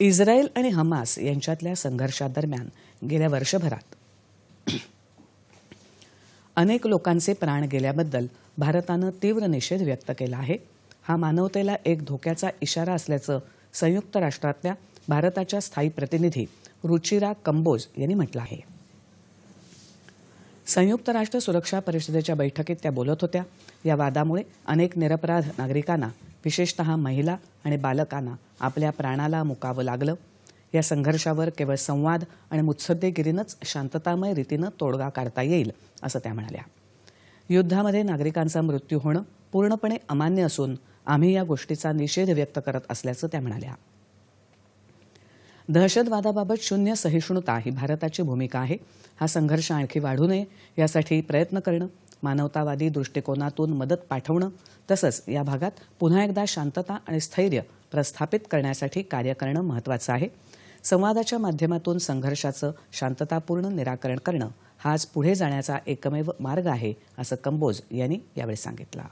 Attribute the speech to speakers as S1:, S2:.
S1: Israel आणि Hamas यांच्यातल्या संघर्षादरम्यान गेल्या वर्षभरात अनेक लोकांचे प्राण गेल्याबद्दल भारतानं तीव्र निषेध व्यक्त केला आहे. हा मानवतेला एक धोक्याचा इशारा असल्याचं संयुक्त राष्ट्रातल्या भारताच्या स्थायी प्रतिनिधी रुचिरा कंबोज यांनी म्हटलं आहे. संयुक्त राष्ट्र सुरक्षा परिषदेच्या बैठकीत त्या बोलत होत्या. या वादामुळे अनेक निरपराध नागरिकांना विशेषतः महिला आणि बालकांना आपल्या प्राणाला मुकावं लागलं. या संघर्षावर केवळ संवाद आणि मुत्सद्देगिरीनंच शांततामय रीतीनं तोडगा काढता येईल असं त्या म्हणाल्या. युद्धामध्ये नागरिकांचा मृत्यू होणं पूर्णपणे अमान्य असून आम्ही या गोष्टीचा निषेध व्यक्त करत असल्याचं त्या म्हणाल्या. दहशतवादाबाबत शून्य सहिष्णुता ही भारताची भूमिका आहे. हा संघर्ष आणखी वाढू नये यासाठी प्रयत्न करणं मानवतावादी दृष्टिकोनातून मदत पाठवणं तसंच या भागात पुन्हा एकदा शांतता आणि स्थैर्य प्रस्थापित करण्यासाठी कार्य करणं महत्त्वाचं आहे. संवादाच्या माध्यमातून संघर्षाचं शांततापूर्ण निराकरण करणं हाच पुढे जाण्याचा एकमेव मार्ग आहे असं कंबोज यांनी यावेळी सांगितलं.